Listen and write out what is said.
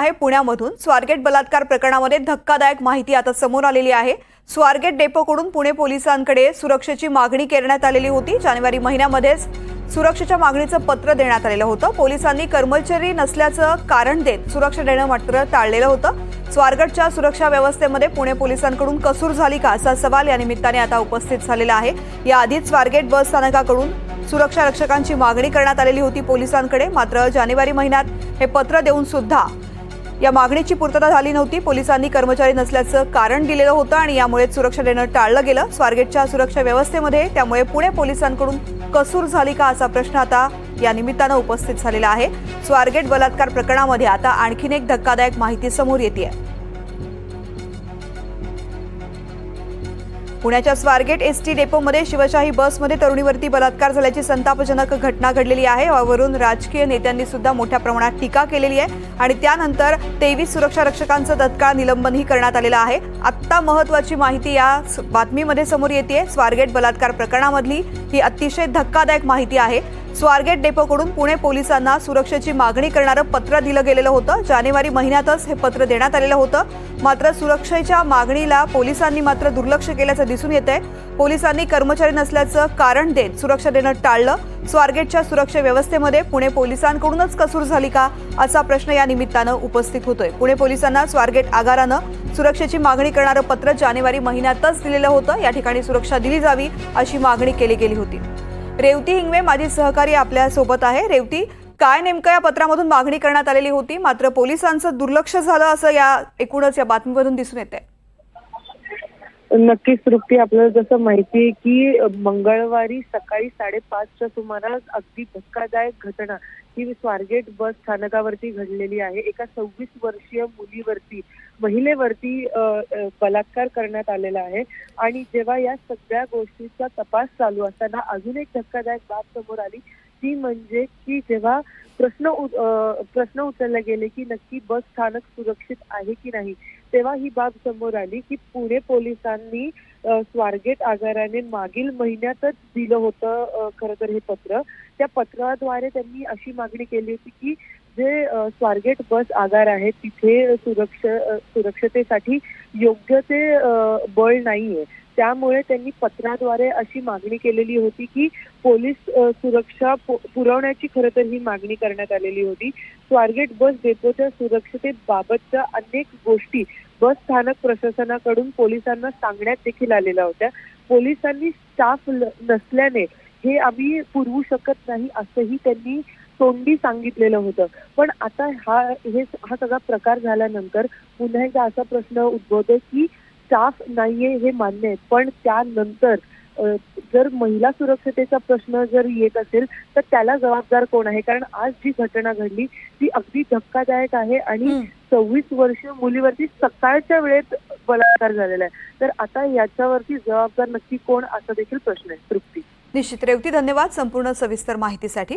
आहे पुण्यामधून. स्वारगेट बलात्कार प्रकरणामध्ये धक्कादायक माहिती आता समोर आलेली आहे. स्वारगेट डेपोकडून पुणे पोलिसांकडे सुरक्षेची मागणी करण्यात आलेली होती. जानेवारी महिन्यामध्येच सुरक्षेच्या मागणीचं पत्र देण्यात आलेलं होतं. पोलिसांनी कर्मचारी नसल्याचं कारण देत सुरक्षा देणं मात्र टाळलेलं होतं. स्वारगटच्या सुरक्षा व्यवस्थेमध्ये पुणे पोलिसांकडून कसूर झाली का असा सवाल या निमित्ताने आता उपस्थित झालेला आहे. याआधीच स्वारगेट बस स्थानकाकडून सुरक्षा रक्षकांची मागणी करण्यात आलेली होती पोलिसांकडे. मात्र जानेवारी महिन्यात हे पत्र देऊन सुद्धा या मागणीची पूर्तता झाली नव्हती. पोलिसांनी कर्मचारी नसल्याचं कारण दिलेलं होतं आणि यामुळे सुरक्षा देणं टाळलं गेलं. स्वारगेटच्या सुरक्षा व्यवस्थेमध्ये त्यामुळे पुणे पोलिसांकडून कसूर झाली का असा प्रश्न आता या निमित्तानं उपस्थित झालेला आहे. स्वारगेट बलात्कार प्रकरणामध्ये आता आणखीन एक धक्कादायक माहिती समोर येते आहे पुण्याच्या स्वारगेट एस टी डेपोमध्ये शिवशाही बसमध्ये तरुणीवरती बलात्कार झाल्याची संतापजनक घटना घडलेली आहे. यावरून राजकीय नेत्यांनी सुद्धा मोठ्या प्रमाणात टीका केलेली आहे आणि त्यानंतर तेवीस सुरक्षा रक्षकांचं तत्काळ निलंबनही करण्यात आलेलं आहे. आत्ता महत्वाची माहिती या बातमीमध्ये समोर येते स्वारगेट बलात्कार प्रकरणामधली ही अतिशय धक्कादायक माहिती आहे. स्वारगेट डेपोकडून पुणे पोलिसांना सुरक्षेची मागणी करणारं पत्र दिलं गेलेलं होतं. जानेवारी महिन्यातच हे पत्र देण्यात आलेलं होतं. मात्र सुरक्षेच्या मागणीला पोलिसांनी मात्र दुर्लक्ष केल्याचं दिसून येत आहे पोलिसांनी कर्मचारी नसल्याचं कारण देत सुरक्षा देणं टाळलं. स्वारगेटच्या सुरक्षा व्यवस्थेमध्ये पुणे पोलिसांकडूनच कसूर झाली का असा प्रश्न या निमित्तानं उपस्थित होतोय. पुणे पोलिसांना स्वारगेट आगारानं सुरक्षेची मागणी करणारं पत्र जानेवारी महिन्यातच दिलेलं होतं. या ठिकाणी सुरक्षा दिली जावी अशी मागणी केली गेली होती. रेवती हिंगवे माझी सहकारी आपल्यासोबत आहे. रेवती काय नेमकं या पत्रामधून मागणी करण्यात आलेली होती? मात्र पोलिसांचं दुर्लक्ष झालं असं या एकूणच या बातमीमधून दिसून येत आहे नक्कीच तृप्ती. आपल्याला जसं माहिती आहे की मंगळवारी सकाळी साडेपाचच्या सुमारास अगदी धक्कादायक घटना. ही स्वारगेट बस स्थानकावरती घडलेली आहे. एका सव्वीस वर्षीय मुलीवरती महिलेवरती बलात्कार करण्यात आलेला आहे. आणि जेव्हा या सगळ्या गोष्टीचा तपास चालू असताना अजून एक धक्कादायक बाब समोर आली. ती म्हणजे की जेव्हा प्रश्न उ- प्रश्न उचलले गेले की नक्की बस स्थानक सुरक्षित आहे की नाही तेव्हा ही बाब समोर आली की पुणे पोलिसांनी स्वारगेट आगाराने मागील महिन्यातच दिलं होतं खरं तर हे पत्र. त्या पत्राद्वारे त्यांनी अशी मागणी केली होती की जे स्वारगेट बस आगार आहे तिथे सुरक्षा सुरक्षतेसाठी योग्य ते बळ नाहीये. त्यामुळे त्यांनी पत्राद्वारे अशी मागणी केलेली होती की पोलीस सुरक्षा पुरवण्याची खरं तर ही मागणी करण्यात आलेली होती. स्वारगेट बस डेपोच्या सुरक्षतेबाबतच्या अनेक गोष्टी बस स्थानक प्रशासनाकडून पोलिसांना सांगण्यात देखील आलेल्या होत्या. पोलिसांनी स्टाफ नसल्याने हे आम्ही पुरवू शकत नाही असंही त्यांनी तोंडी सांगितलेलं होतं. पण आता हा हे हा सगळा प्रकार झाल्यानंतर पुन्हा एकदा असा प्रश्न उद्भवतो की स्टाफ नाहीये हे मान्य आहे. पण त्यानंतर जर महिला सुरक्षतेचा प्रश्न जर येत असेल तर त्याला जबाबदार कोण आहे? कारण आज जी घटना घडली ती अगदी धक्कादायक आहे आणि. सव्वीस वर्ष मुलीवरती सकाळच्या वेळेत बलात्कार झालेला आहे. तर आता याच्यावरती जबाबदार नक्की कोण? असा देखील प्रश्न आहे. तृप्ती. निश्चित. रेवती धन्यवाद संपूर्ण सविस्तर माहितीसाठी.